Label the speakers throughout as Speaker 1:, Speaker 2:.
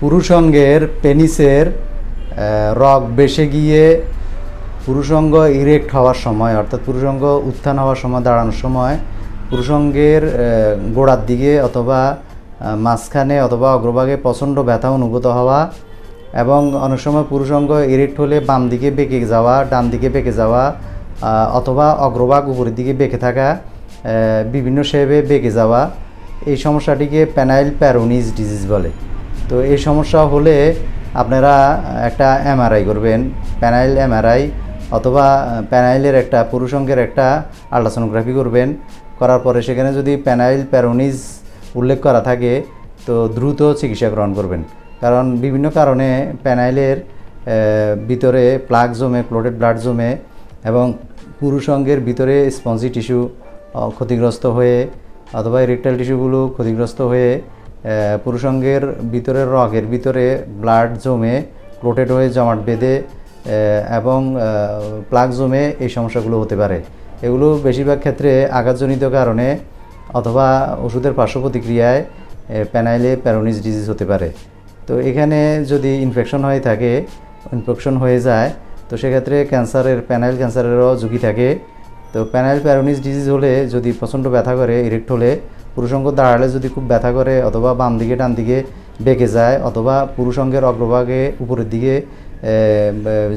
Speaker 1: পুরুষঙ্গের পেনিসের রগ বেসে গিয়ে পুরুষঙ্গ ইরেক্ট হওয়ার সময়, অর্থাৎ পুরুষঙ্গ উত্থান হওয়ার সময়, দাঁড়ানোর সময়, পুরুষঙ্গের গোড়ার দিকে অথবা মাঝখানে অথবা অগ্রভাগে প্রচণ্ড ব্যথা অনুভূত হওয়া এবং অনেক সময় পুরুষঙ্গ ইরেক্ট হলে বাম দিকে বেঁকে যাওয়া, ডান দিকে বেঁকে যাওয়া অথবা অগ্রভাগ উপরের দিকে বেঁকে থাকা বিভিন্ন শেপে বেঁকে যাওয়া, এই সমস্যাটিকে প্যানাইল প্যারোনিস ডিজিজ বলে। তো এই সমস্যা হলে আপনারা একটা এমআরআই করবেন প্যানাইল এমআরআই অথবা প্যানাইলের একটা, পুরুষঙ্গের একটা আল্ট্রাসোনোগ্রাফি করবেন। করার পরে সেখানে যদি প্যানাইল প্যারোনিস উল্লেখ করা থাকে, তো দ্রুত চিকিৎসা গ্রহণ করবেন। কারণ বিভিন্ন কারণে প্যানাইলের ভিতরে প্লাগ জমে ক্লোটেড ব্লাড জমে এবং পুরুষঙ্গের ভিতরে স্পঞ্জি টিস্যু ক্ষতিগ্রস্ত হয়ে অথবা ইরেকটাইল টিস্যুগুলো ক্ষতিগ্রস্ত হয়ে পুরুষঙ্গের ভিতরে, রগের ভিতরে ব্লাড জমে ক্লোটেড হয়ে জমাট বেঁধে এবং প্লাগ জমে এই সমস্যাগুলো হতে পারে। এগুলো বেশিরভাগ ক্ষেত্রে আঘাতজনিত কারণে অথবা ওষুধের পার্শ্ব প্রতিক্রিয়ায় প্যানাইলে প্যারোনিস ডিজিজ হতে পারে। তো এখানে যদি ইনফেকশন হয়ে থাকে ইনফেকশন হয়ে যায়, তো সেক্ষেত্রে ক্যান্সারের প্যানাইল ক্যান্সারেরও ঝুঁকি থাকে। তো প্যানাইল প্যারোনিস ডিজিজ হলে যদি প্রচণ্ড ব্যথা করে ইরেক্ট হলে পুরুষঙ্গ দাঁড়ালে যদি খুব ব্যথা করে অথবা বাম দিকে, ডান দিকে বেঁকে যায়, অথবা পুরুষঙ্গের অগ্রভাগে উপরের দিকে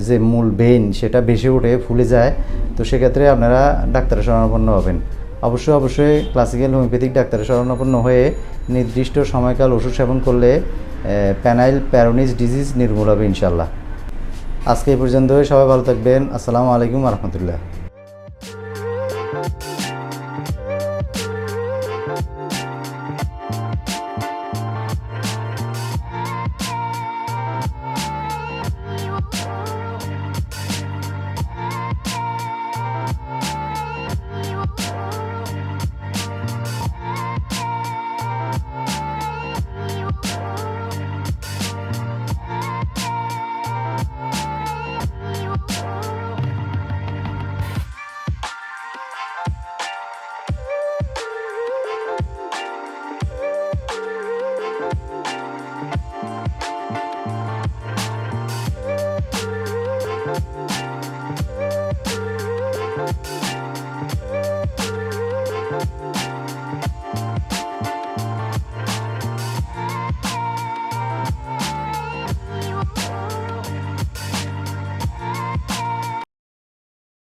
Speaker 1: যে মূল বেইন সেটা বেশি উঠে ফুলে যায়, তো সেক্ষেত্রে আপনারা ডাক্তারের শরণাপন্ন হবেন। অবশ্যই অবশ্যই ক্লাসিক্যাল হোমিওপ্যাথিক ডাক্তারের শরণাপন্ন হয়ে নির্দিষ্ট সময়কাল ওষুধ সেবন করলে প্যানাইল প্যারোনিস ডিজিজ নির্মূল হবে ইনশাল্লাহ আজকে এই পর্যন্ত সবাই ভালো থাকবেন। আসসালামু আলাইকুম রহমতুল্লাহ।